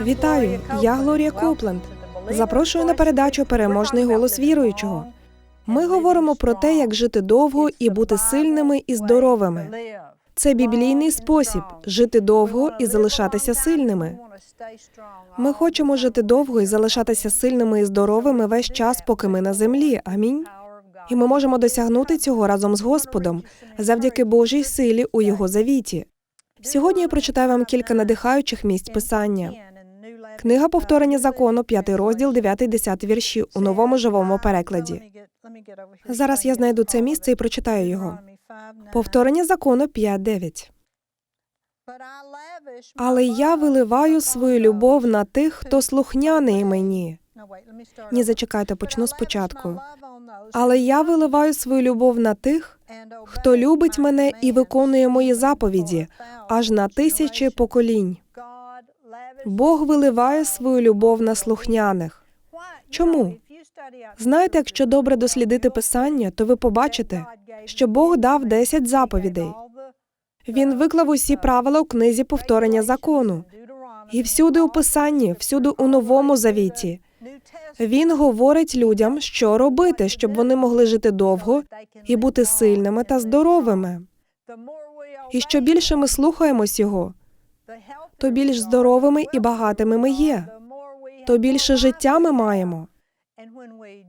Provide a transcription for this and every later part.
Вітаю, я Глорія Копленд. Запрошую на передачу Переможний голос віруючого. Ми говоримо про те, як жити довго і бути сильними і здоровими. Це біблійний спосіб жити довго і залишатися сильними. Ми хочемо жити довго і залишатися сильними і здоровими весь час, поки ми на землі. Амінь. І ми можемо досягнути цього разом з Господом завдяки Божій силі у його завіті. Сьогодні я прочитаю вам кілька надихаючих місць писання. Книга повторення закону, п'ятий розділ, 9-10 вірші у новому живому перекладі. Зараз я знайду це місце і прочитаю його. Повторення закону 5.9. Але я виливаю свою любов на тих, хто слухняний мені. Ні, зачекайте, почну спочатку. Але я виливаю свою любов на тих, хто любить мене і виконує мої заповіді, аж на тисячі поколінь. Бог виливає свою любов на слухняних. Чому? Знаєте, якщо добре дослідити писання, то ви побачите, що Бог дав 10 заповідей. Він виклав усі правила у книзі повторення закону. І всюди у писанні, всюди у новому завіті. Він говорить людям, що робити, щоб вони могли жити довго і бути сильними та здоровими. І що більше ми слухаємось його, то більш здоровими і багатими ми є, то більше життя ми маємо.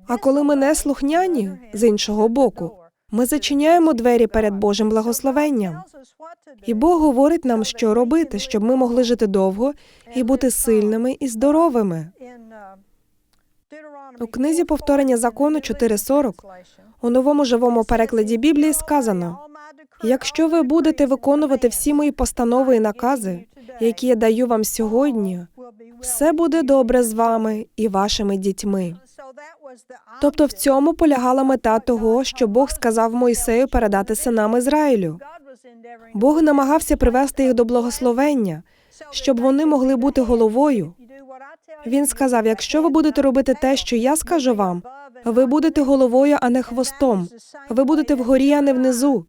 А коли ми не слухняні з іншого боку, ми зачиняємо двері перед Божим благословенням. І Бог говорить нам, що робити, щоб ми могли жити довго і бути сильними і здоровими. У книзі повторення закону 4.40 у новому живому перекладі Біблії сказано: якщо ви будете виконувати всі мої постанови і накази, які я даю вам сьогодні, все буде добре з вами і вашими дітьми. Тобто в цьому полягала мета того, що Бог сказав Мойсею передати синам Ізраїлю. Бог намагався привести їх до благословення, щоб вони могли бути головою. Він сказав: якщо ви будете робити те, що я скажу вам, ви будете головою, а не хвостом. Ви будете вгорі, а не внизу.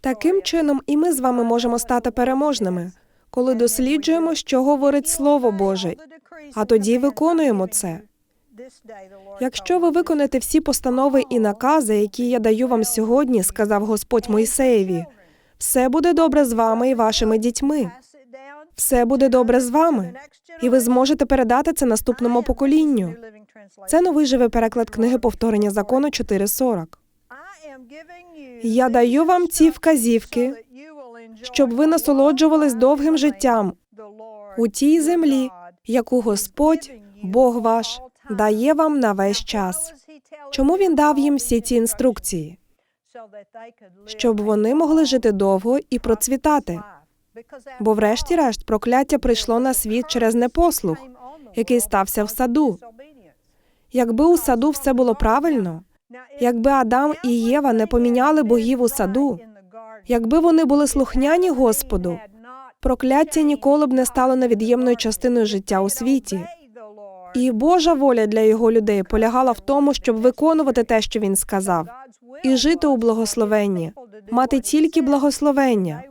Таким чином, і ми з вами можемо стати переможними, коли досліджуємо, що говорить Слово Боже, а тоді виконуємо це. Якщо ви виконаєте всі постанови і накази, які я даю вам сьогодні, сказав Господь Мойсеєві, все буде добре з вами і вашими дітьми. Все буде добре з вами, і ви зможете передати це наступному поколінню. Це новий живий переклад книги повторення закону 4.40. Я даю вам ці вказівки, щоб ви насолоджувались довгим життям у тій землі, яку Господь, Бог ваш, дає вам на весь час. Чому він дав їм всі ці інструкції? Щоб вони могли жити довго і процвітати. Бо, врешті-решт, прокляття прийшло на світ через непослух, який стався в саду. Якби у саду все було правильно, якби Адам і Єва не поміняли богів у саду, якби вони були слухняні Господу, прокляття ніколи б не стало невід'ємною частиною життя у світі. І Божа воля для його людей полягала в тому, щоб виконувати те, що він сказав, і жити у благословенні, мати тільки благословення.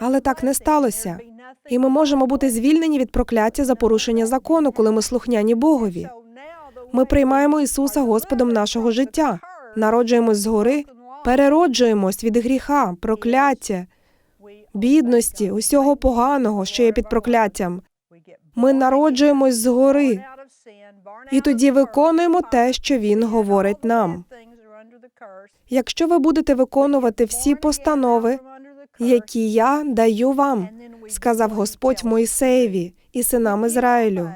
Але так не сталося. І ми можемо бути звільнені від прокляття за порушення закону, коли ми слухняні Богові. Ми приймаємо Ісуса Господом нашого життя, народжуємось згори, перероджуємось від гріха, прокляття, бідності, усього поганого, що є під прокляттям. Ми народжуємось згори, і тоді виконуємо те, що Він говорить нам. Якщо ви будете виконувати всі постанови, які я даю вам, сказав Господь Мойсеєві і синам Ізраїлю.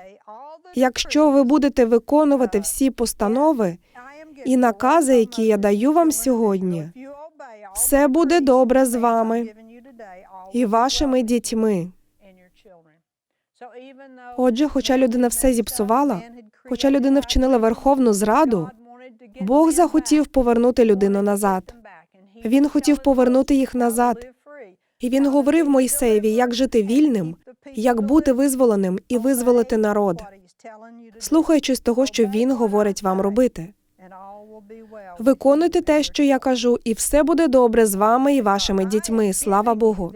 Якщо ви будете виконувати всі постанови і накази, які я даю вам сьогодні, все буде добре з вами і вашими дітьми. Отже, хоча людина все зіпсувала, хоча людина вчинила верховну зраду, Бог захотів повернути людину назад. Він хотів повернути їх назад. І він говорив Мойсеєві, як жити вільним, як бути визволеним і визволити народ, слухаючись того, що він говорить вам робити. Виконуйте те, що я кажу, і все буде добре з вами і вашими дітьми. Слава Богу.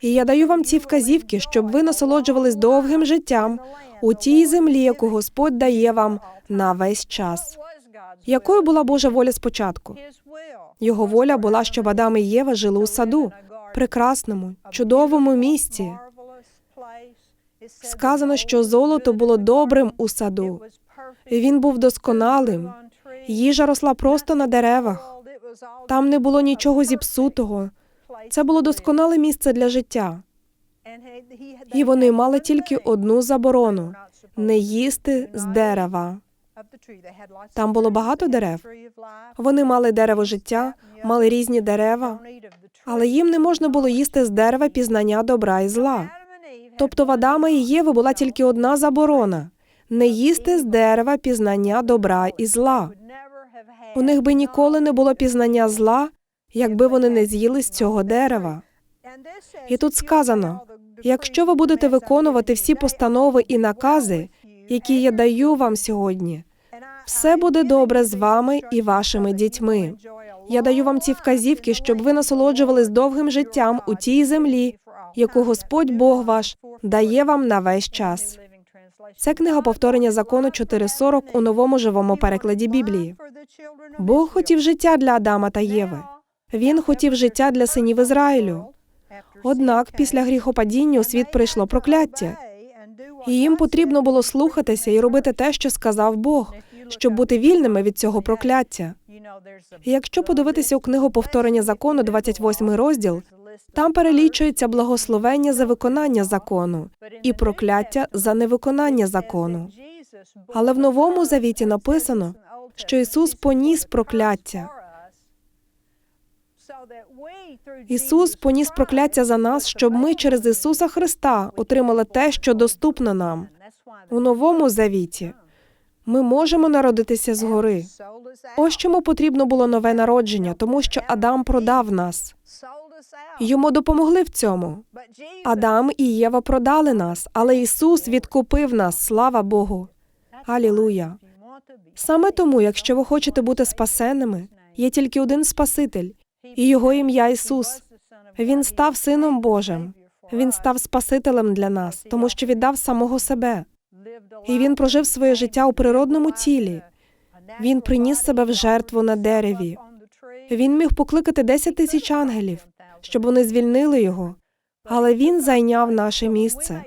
І я даю вам ці вказівки, щоб ви насолоджувались довгим життям у тій землі, яку Господь дає вам на весь час. Якою була Божа воля спочатку? Його воля була, щоб Адам і Єва жили у саду, прекрасному, чудовому місці. Сказано, що золото було добрим у саду. Він був досконалим. Їжа росла просто на деревах. Там не було нічого зіпсутого. Це було досконале місце для життя. І вони мали тільки одну заборону не їсти з дерева. Там було багато дерев. Вони мали дерево життя, мали різні дерева, але їм не можна було їсти з дерева пізнання добра і зла. Тобто в Адама і Єви була тільки одна заборона не їсти з дерева пізнання добра і зла. У них би ніколи не було пізнання зла, якби вони не з'їли з цього дерева. І тут сказано: якщо ви будете виконувати всі постанови і накази, які я даю вам сьогодні, все буде добре з вами і вашими дітьми. Я даю вам ці вказівки, щоб ви насолоджувались довгим життям у тій землі, яку Господь Бог ваш дає вам на весь час. Це книга повторення закону 4.40 у новому живому перекладі Біблії. Бог хотів життя для Адама та Єви. Він хотів життя для синів Ізраїлю. Однак після гріхопадіння у світ прийшло прокляття, і їм потрібно було слухатися і робити те, що сказав Бог, щоб бути вільними від цього прокляття. Якщо подивитися у книгу повторення закону, 28 розділ, там перелічується благословення за виконання закону і прокляття за невиконання закону. Але в новому завіті написано, що Ісус поніс прокляття. Ісус поніс прокляття за нас, щоб ми через Ісуса Христа отримали те, що доступно нам. У новому завіті ми можемо народитися згори. Ось чому потрібно було нове народження, тому що Адам продав нас. Йому допомогли в цьому. Адам і Єва продали нас, але Ісус відкупив нас. Слава Богу. Алілуя. Саме тому, якщо ви хочете бути спасенними, є тільки один Спаситель, і його ім'я Ісус. Він став Сином Божим. Він став Спасителем для нас, тому що віддав самого себе. І він прожив своє життя у природному тілі. Він приніс себе в жертву на дереві. Він міг покликати 10 тисяч ангелів, щоб вони звільнили його, але він зайняв наше місце.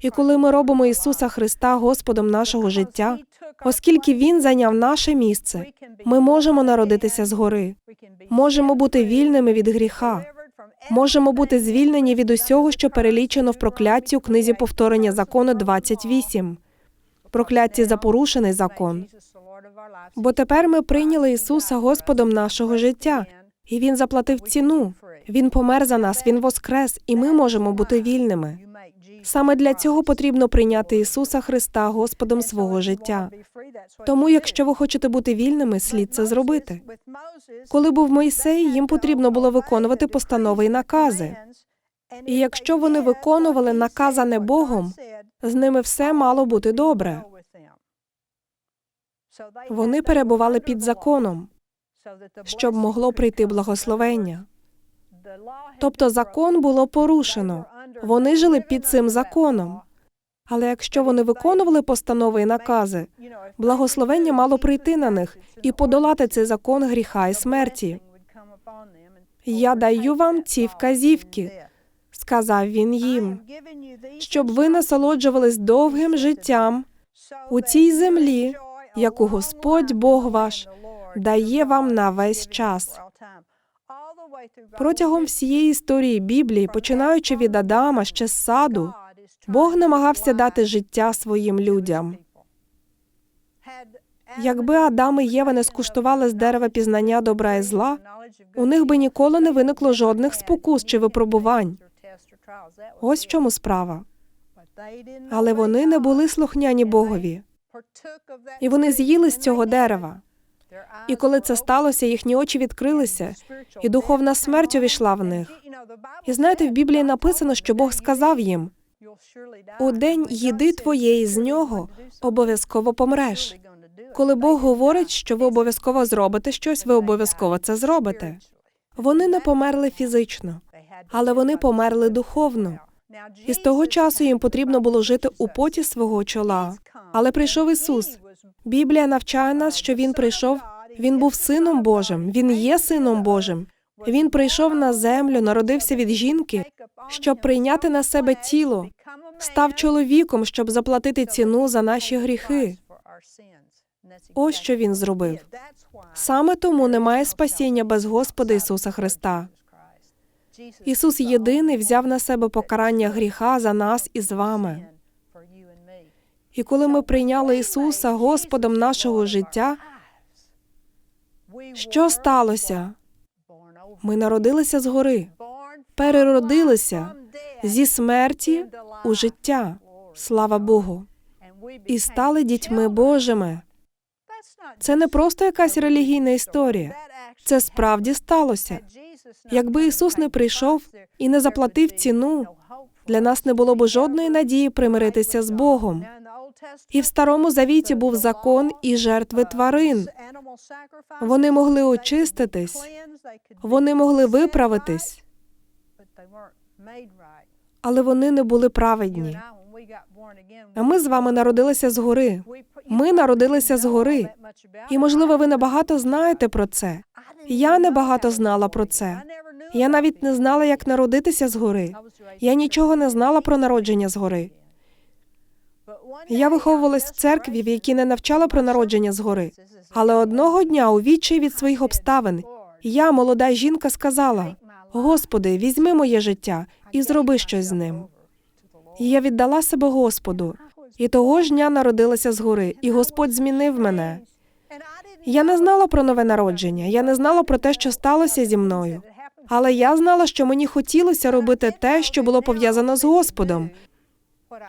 І коли ми робимо Ісуса Христа Господом нашого життя, оскільки Він зайняв наше місце, ми можемо народитися згори, можемо бути вільними від гріха, можемо бути звільнені від усього, що перелічено в прокляттю книзі повторення закону 28. Прокляття за порушений закон. Бо тепер ми прийняли Ісуса Господом нашого життя, і Він заплатив ціну. Він помер за нас, Він воскрес, і ми можемо бути вільними. Саме для цього потрібно прийняти Ісуса Христа Господом свого життя. Тому, якщо ви хочете бути вільними, слід це зробити. Коли був Мойсей, їм потрібно було виконувати постанови і накази. І якщо вони виконували наказане Богом, з ними все мало бути добре. Вони перебували під законом, щоб могло прийти благословення. Тобто закон було порушено. Вони жили під цим законом. Але якщо вони виконували постанови і накази, благословення мало прийти на них і подолати цей закон гріха і смерті. Я даю вам ці вказівки, сказав він їм, щоб ви насолоджувались довгим життям у цій землі, яку Господь Бог ваш дає вам на весь час. Протягом всієї історії Біблії, починаючи від Адама ще з саду, Бог намагався дати життя своїм людям. Якби Адам і Єва не скуштували з дерева пізнання добра і зла, у них би ніколи не виникло жодних спокус чи випробувань. Ось в чому справа. Але вони не були слухняні Богові, і вони з'їли з цього дерева. І коли це сталося, їхні очі відкрилися, і духовна смерть увійшла в них. І знаєте, в Біблії написано, що Бог сказав їм: у день їди твоєї з нього обов'язково помреш. Коли Бог говорить, що ви обов'язково зробите щось, ви обов'язково це зробите. Вони не померли фізично, але вони померли духовно. І з того часу їм потрібно було жити у поті свого чола. Але прийшов Ісус. Біблія навчає нас, що Він прийшов. Він був сином Божим, він є сином Божим. Він прийшов на землю, народився від жінки, щоб прийняти на себе тіло, став чоловіком, щоб заплатити ціну за наші гріхи. Ось що він зробив. Саме тому немає спасіння без Господа Ісуса Христа. Ісус єдиний взяв на себе покарання гріха за нас і з вами. І коли ми прийняли Ісуса Господом нашого життя, що сталося? Ми народилися згори, переродилися зі смерті у життя, слава Богу, і стали дітьми Божими. Це не просто якась релігійна історія. Це справді сталося. Якби Ісус не прийшов і не заплатив ціну, для нас не було б жодної надії примиритися з Богом. І в старому завіті був закон і жертви тварин. Вони могли очиститись, вони могли виправитись, але вони не були праведні. А ми з вами народилися згори. Ми народилися згори. І, можливо, ви небагато знаєте про це. Я небагато знала про це. Я навіть не знала, як народитися згори. Я нічого не знала про народження згори. Я виховувалась в церкві, в якій не навчала про народження згори. Але одного дня, у відчаї від своїх обставин, я, молода жінка, сказала: Господи, візьми моє життя і зроби щось з ним. І я віддала себе Господу, і того ж дня народилася згори, і Господь змінив мене. Я не знала про нове народження, я не знала про те, що сталося зі мною. Але я знала, що мені хотілося робити те, що було пов'язано з Господом.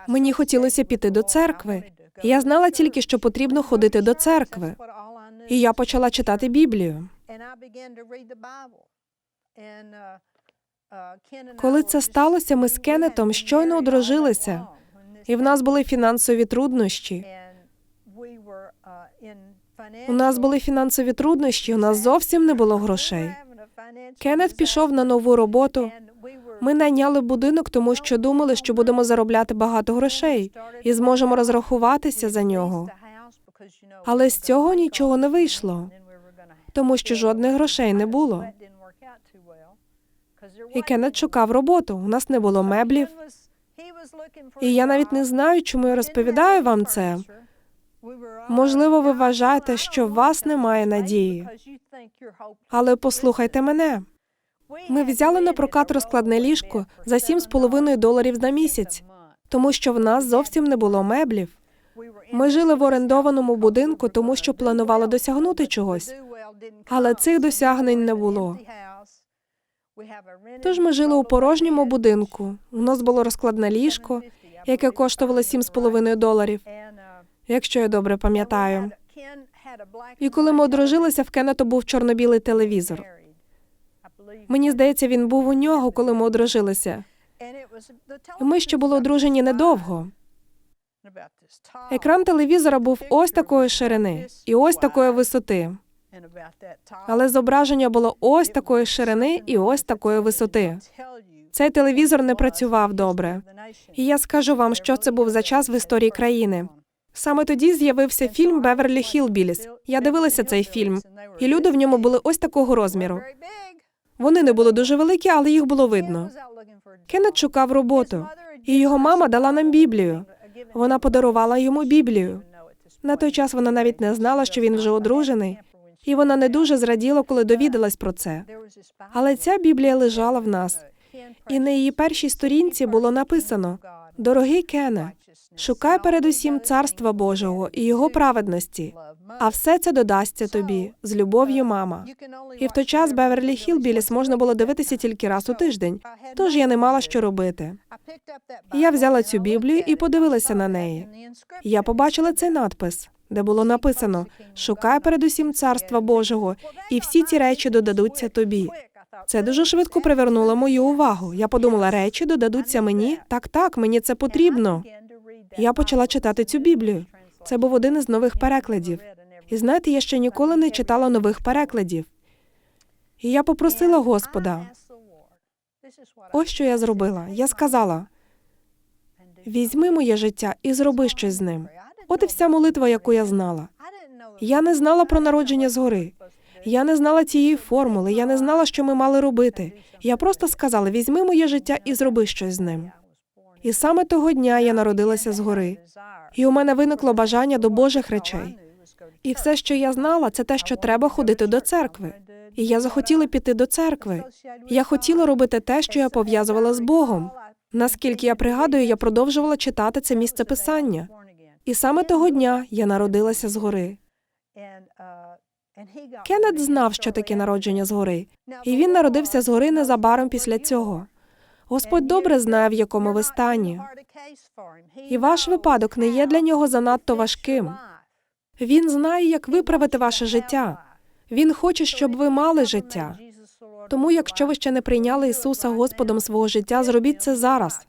Мені хотілося піти до церкви. Я знала тільки, що потрібно ходити до церкви. І я почала читати Біблію. Коли це сталося, ми з Кеннетом щойно одружилися, і в нас були фінансові труднощі. У нас були фінансові труднощі, у нас зовсім не було грошей. Кеннет пішов на нову роботу. Ми найняли будинок, тому що думали, що будемо заробляти багато грошей і зможемо розрахуватися за нього. Але з цього нічого не вийшло, тому що жодних грошей не було. І Кеннет шукав роботу. У нас не було меблів. І я навіть не знаю, чому я розповідаю вам це. Можливо, ви вважаєте, що в вас немає надії. Але послухайте мене. Ми взяли на прокат розкладне ліжко за 7,5 доларів на місяць, тому що в нас зовсім не було меблів. Ми жили в орендованому будинку, тому що планували досягнути чогось. Але цих досягнень не було. Тож ми жили у порожньому будинку. У нас було розкладне ліжко, яке коштувало 7,5 доларів, якщо я добре пам'ятаю. І коли ми одружилися, в Кеннета був чорно-білий телевізор. Мені здається, він був у нього, коли ми одружилися. І Ми ще були одружені недовго. Екран телевізора був ось такої ширини і ось такої висоти. Але зображення було ось такої ширини і ось такої висоти. Цей телевізор не працював добре. І я скажу вам, що це був за час в історії країни. Саме тоді з'явився фільм Беверлі Хілбіліс. Я дивилася цей фільм, і люди в ньому були ось такого розміру. Вони не були дуже великі, але їх було видно. Кеннет шукав роботу, і його мама дала нам Біблію. Вона подарувала йому Біблію. На той час вона навіть не знала, що він вже одружений, і вона не дуже зраділа, коли довідалась про це. Але ця Біблія лежала в нас, і на її першій сторінці було написано: Дорогий Кене, шукай передусім царства Божого і його праведності, а все це додасться тобі з любов'ю, мама. І в той час Беверлі Хілбіліс можна було дивитися тільки раз у тиждень, тож я не мала що робити. Я взяла цю Біблію і подивилася на неї. Я побачила цей надпис, де було написано: Шукай передусім царства Божого, і всі ці речі додадуться тобі. Це дуже швидко привернуло мою увагу. Я подумала, речі додадуться мені. Так, так, мені це потрібно. Я почала читати цю Біблію. Це був один із нових перекладів. І знаєте, я ще ніколи не читала нових перекладів. І я попросила Господа, ось що я зробила. Я сказала: візьми моє життя і зроби щось з ним. От і вся молитва, яку я знала. Я не знала про народження згори. Я не знала цієї формули, я не знала, що ми мали робити. Я просто сказала: візьми моє життя і зроби щось з ним. І саме того дня я народилася згори, і у мене виникло бажання до Божих речей. І все, що я знала, це те, що треба ходити до церкви. І я захотіла піти до церкви. Я хотіла робити те, що я пов'язувала з Богом. Наскільки я пригадую, я продовжувала читати це місце писання. І саме того дня я народилася згори. Кеннет знав, що таке народження згори, і він народився згори незабаром після цього. Господь добре знає, в якому ви стані. І ваш випадок не є для нього занадто важким. Він знає, як виправити ваше життя. Він хоче, щоб ви мали життя. Тому, якщо ви ще не прийняли Ісуса Господом свого життя, зробіть це зараз.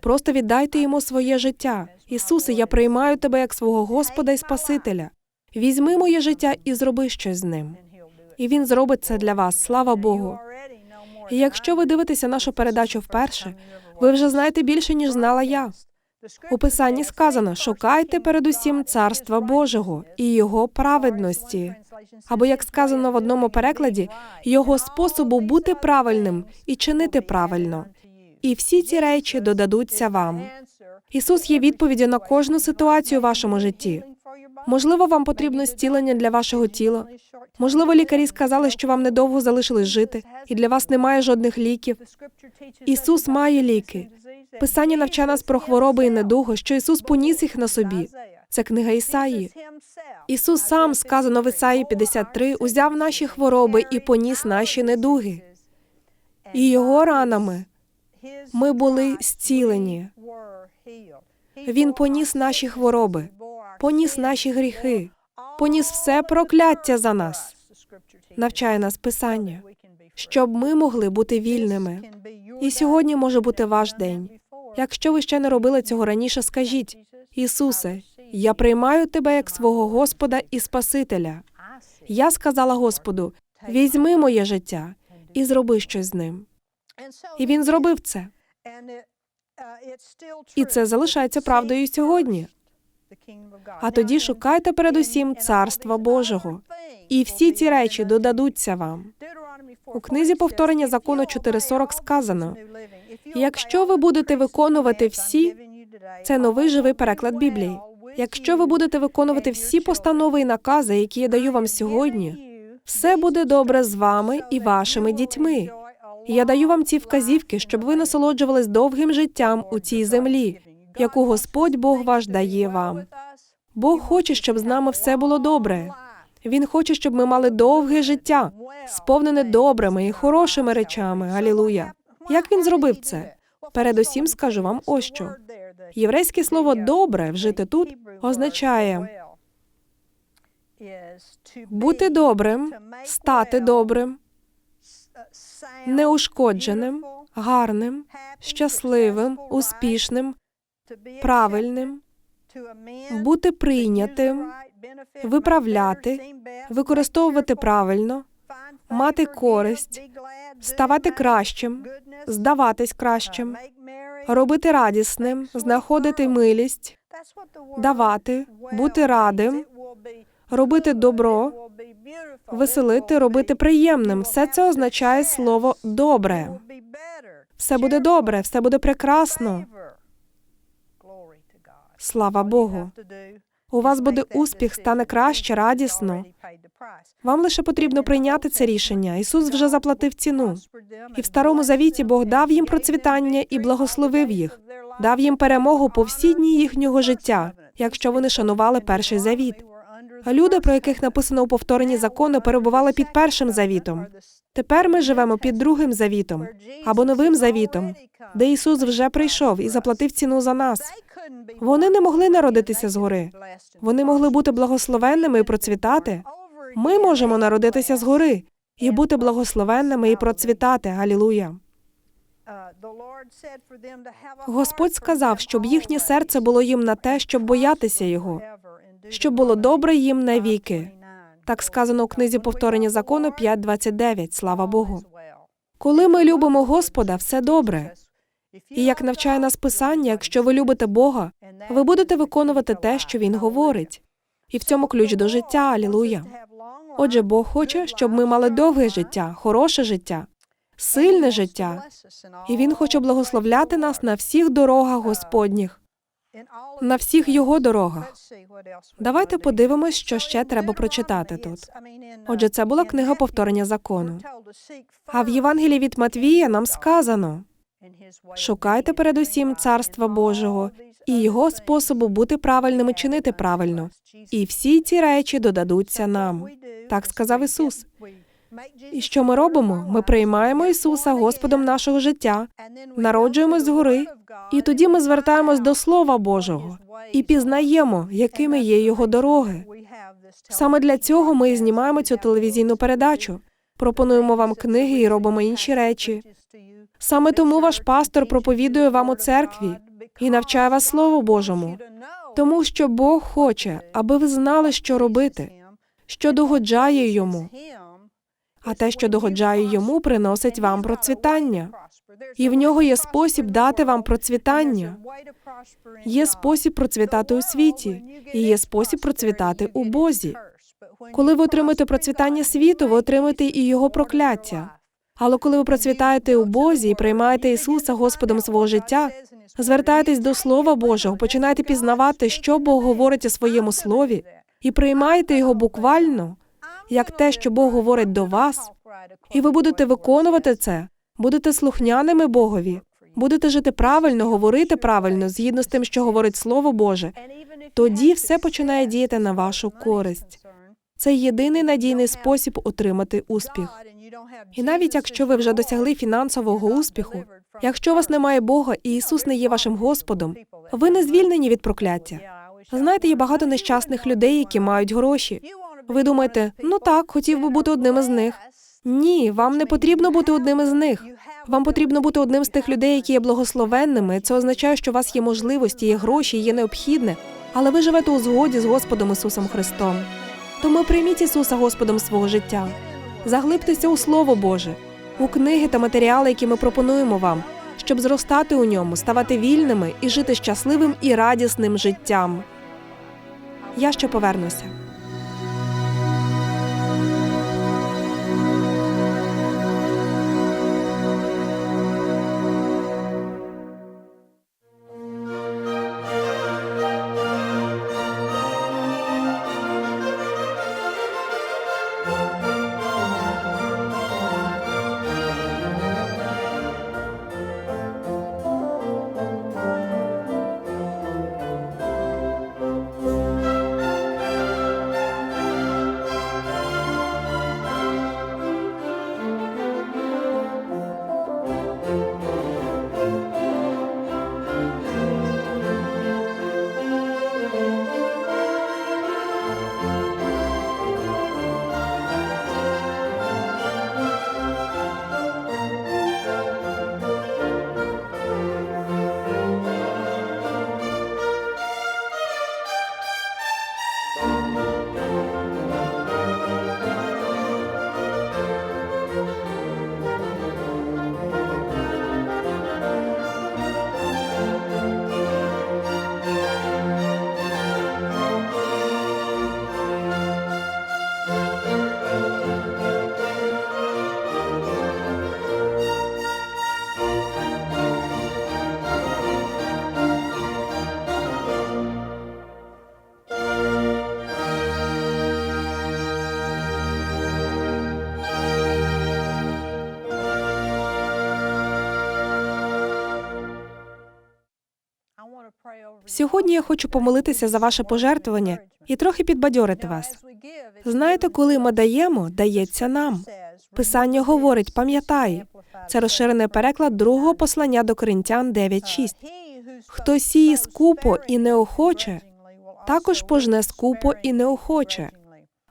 Просто віддайте йому своє життя. Ісусе, я приймаю тебе як свого Господа і Спасителя. Візьми моє життя і зроби щось з ним. І він зробить це для вас. Слава Богу. І якщо ви дивитеся нашу передачу вперше, ви вже знаєте більше, ніж знала я. У писанні сказано: шукайте передусім царства Божого і його праведності. Або як сказано в одному перекладі, його способу бути правильним і чинити правильно. І всі ці речі додадуться вам. Ісус є відповіді на кожну ситуацію у вашому житті. Можливо, вам потрібно зцілення для вашого тіла. Можливо, лікарі сказали, що вам недовго залишилось жити, і для вас немає жодних ліків. Ісус має ліки. Писання навчає нас про хвороби і недугу, що Ісус поніс їх на собі. Це книга Ісаї. Ісус сам сказано в Ісаї 53, узяв наші хвороби і поніс наші недуги. І його ранами ми були зцілені. Він поніс наші хвороби, поніс наші гріхи, поніс все прокляття за нас. Навчає нас Писання, щоб ми могли бути вільними. І сьогодні може бути ваш день. Якщо ви ще не робили цього раніше, скажіть Ісусе, я приймаю тебе як свого Господа і Спасителя. Я сказала Господу: візьми моє життя і зроби щось з ним. І він зробив це. І це залишається правдою сьогодні. А тоді шукайте передусім царства Божого, і всі ці речі додадуться вам. У книзі повторення закону 4.40 сказано: якщо ви будете виконувати всі, це новий живий переклад Біблії. Якщо ви будете виконувати всі постанови і накази, які я даю вам сьогодні, все буде добре з вами і вашими дітьми. Я даю вам ці вказівки, щоб ви насолоджувались довгим життям у цій землі, яку Господь Бог ваш дає вам. Бог хоче, щоб з нами все було добре. Він хоче, щоб ми мали довге життя, сповнене добрими і хорошими речами. Галілуя. Як він зробив це? Передусім скажу вам ось що. Єврейське слово добре вжите тут означає бути добрим, стати добрим, неушкодженим, гарним, щасливим, успішним, правильним, бути прийнятим, виправляти, використовувати правильно, мати користь, ставати кращим, здаватись кращим, робити радісним, знаходити милість, давати, бути радим, робити добро, веселити, робити приємним. Все це означає слово добре. Все буде добре, все буде прекрасно. Слава Богу. У вас буде успіх, стане краще, радісно. Вам лише потрібно прийняти це рішення. Ісус вже заплатив ціну. І в старому завіті Бог дав їм процвітання і благословив їх, дав їм перемогу по всі дні їхнього життя, якщо вони шанували перший завіт. Люди, про яких написано у повторенні закону, перебували під першим завітом. Тепер ми живемо під другим завітом або новим завітом, де Ісус вже прийшов і заплатив ціну за нас. Вони не могли народитися згори. Вони могли бути благословенними і процвітати. Ми можемо народитися згори і бути благословенними і процвітати. Галілуя. Господь сказав, щоб їхнє серце було їм на те, щоб боятися його, щоб було добре їм навіки. Так сказано у книзі повторення закону 5.29. Слава Богу. Коли ми любимо Господа, все добре. І як навчає нас Писання, якщо ви любите Бога, ви будете виконувати те, що Він говорить. І в цьому ключ до життя. Алілуя. Отже, Бог хоче, щоб ми мали довге життя, хороше життя, сильне життя. І Він хоче благословляти нас на всіх дорогах Господніх, на всіх його дорогах. Давайте подивимось, що ще треба прочитати тут. Отже, це була книга повторення закону. А в Євангелії від Матвія нам сказано: шукайте передусім царства Божого і його способу бути правильним і чинити правильно. І всі ці речі додадуться нам. Так сказав Ісус. І що ми робимо? Ми приймаємо Ісуса Господом нашого життя, народжуємось згори, і тоді ми звертаємось до Слова Божого і пізнаємо, якими є його дороги. Саме для цього ми і знімаємо цю телевізійну передачу, пропонуємо вам книги і робимо інші речі. Саме тому ваш пастор проповідує вам у церкві і навчає вас Слову Божому, тому що Бог хоче, аби ви знали, що робити, що догоджає йому. А те, що догоджає йому, приносить вам процвітання. І в нього є спосіб дати вам процвітання. Є спосіб процвітати у світі, і є спосіб процвітати у Бозі. Коли ви отримаєте процвітання світу, ви отримаєте і його прокляття. Але коли ви процвітаєте у Бозі і приймаєте Ісуса Господом свого життя, звертаєтесь до Слова Божого, починаєте пізнавати, що Бог говорить у своєму слові, і приймаєте його буквально, як те, що Бог говорить до вас, і ви будете виконувати це, будете слухняними Богові, будете жити правильно, говорити правильно, згідно з тим, що говорить Слово Боже. Тоді все починає діяти на вашу користь. Це єдиний надійний спосіб отримати успіх. І навіть якщо ви вже досягли фінансового успіху, якщо у вас немає Бога і Ісус не є вашим Господом, ви не звільнені від прокляття. Знаєте, є багато нещасних людей, які мають гроші. Ви думаєте, ну так, хотів би бути одним із них. Ні, вам не потрібно бути одним із них. Вам потрібно бути одним з тих людей, які є благословенними. Це означає, що у вас є можливості, є гроші, є необхідне, але ви живете у згоді з Господом Ісусом Христом. Тому прийміть Ісуса Господом свого життя. Заглибтеся у Слово Боже, у книги та матеріали, які ми пропонуємо вам, щоб зростати у ньому, ставати вільними і жити щасливим і радісним життям. Я ще повернуся. Сьогодні я хочу помолитися за ваше пожертвування і трохи підбадьорити вас. Знаєте, коли ми даємо, дається нам. Писання говорить, пам'ятай, це розширений переклад другого послання до Коринтян 9.6. Хто сіє скупо і неохоче, також пожне скупо і неохоче.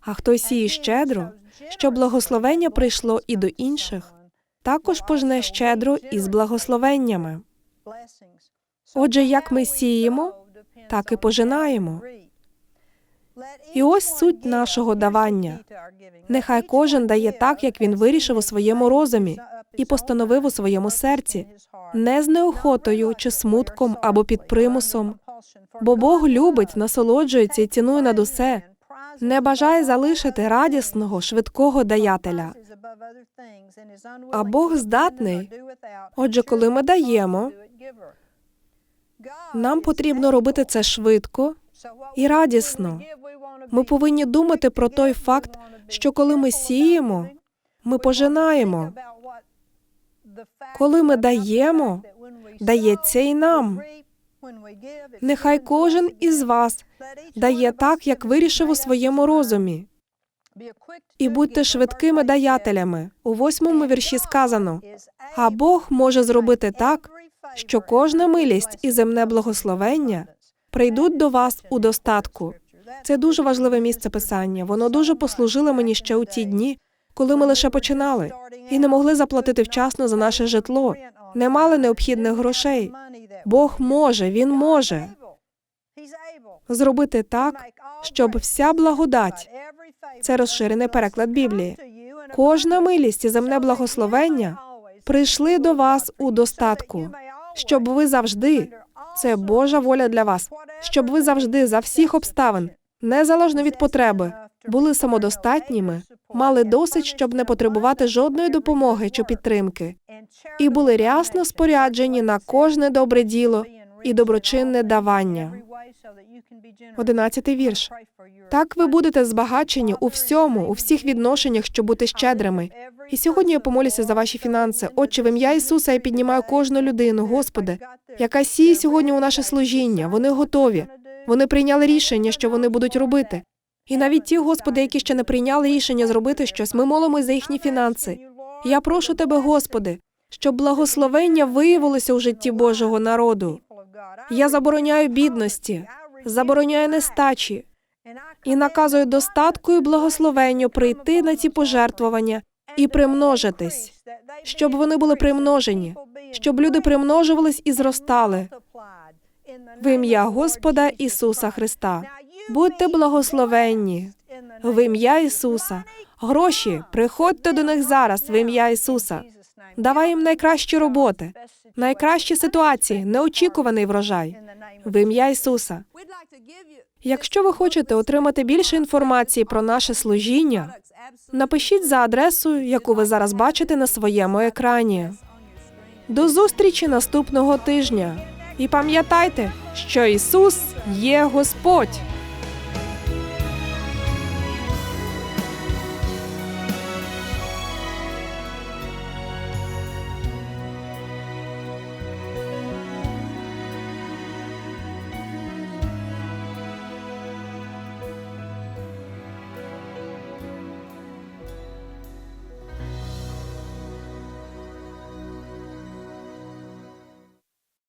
А хто сіє щедро, щоб благословення прийшло і до інших, також пожне щедро і з благословеннями. Отже, як ми сіємо, так і пожинаємо. І ось суть нашого давання. Нехай кожен дає так, як він вирішив у своєму розумі і постановив у своєму серці, не з неохотою чи смутком або під примусом. Бо Бог любить, насолоджується і цінує над усе, не бажає залишити радісного, швидкого даятеля. А Бог здатний. Отже, коли ми даємо, нам потрібно робити це швидко і радісно. Ми повинні думати про той факт, що коли ми сіємо, ми пожинаємо. Коли ми даємо, дається і нам. Нехай кожен із вас дає так, як вирішив у своєму розумі, і будьте швидкими даятелями. У восьмому вірші сказано: а Бог може зробити так, що кожна милість і земне благословення прийдуть до вас у достатку. Це дуже важливе місце писання. Воно дуже послужило мені ще у ті дні, коли ми лише починали, і не могли заплатити вчасно за наше житло, не мали необхідних грошей. Бог може, Він може зробити так, щоб вся благодать це розширений переклад Біблії. Кожна милість і земне благословення прийшли до вас у достатку, щоб ви завжди це Божа воля для вас, щоб ви завжди за всіх обставин, незалежно від потреби, були самодостатніми, мали досить, щоб не потребувати жодної допомоги чи підтримки, і були рясно споряджені на кожне добре діло і доброчинне давання. Одинадцятий вірш. Так ви будете збагачені у всьому, у всіх відношеннях, щоб бути щедрими. І сьогодні я помолюся за ваші фінанси. Отче, в ім'я Ісуса я піднімаю кожну людину, Господи, яка сіє сьогодні у наше служіння. Вони готові. Вони прийняли рішення, що вони будуть робити. І навіть ті, Господи, які ще не прийняли рішення зробити щось, ми молимось за їхні фінанси. Я прошу тебе, Господи, щоб благословення виявилося у житті Божого народу. Я забороняю бідності, забороняю нестачі і наказую достатку і благословенню прийти на ці пожертвування і примножитись, щоб вони були примножені, щоб люди примножувались і зростали. В ім'я Господа Ісуса Христа. Будьте благословенні в ім'я Ісуса. Гроші, приходьте до них зараз в ім'я Ісуса. Давай їм найкращі роботи, найкращі ситуації, неочікуваний врожай в ім'я Ісуса. Якщо ви хочете отримати більше інформації про наше служіння, напишіть за адресою, яку ви зараз бачите на своєму екрані. До зустрічі наступного тижня. І пам'ятайте, що Ісус є Господь.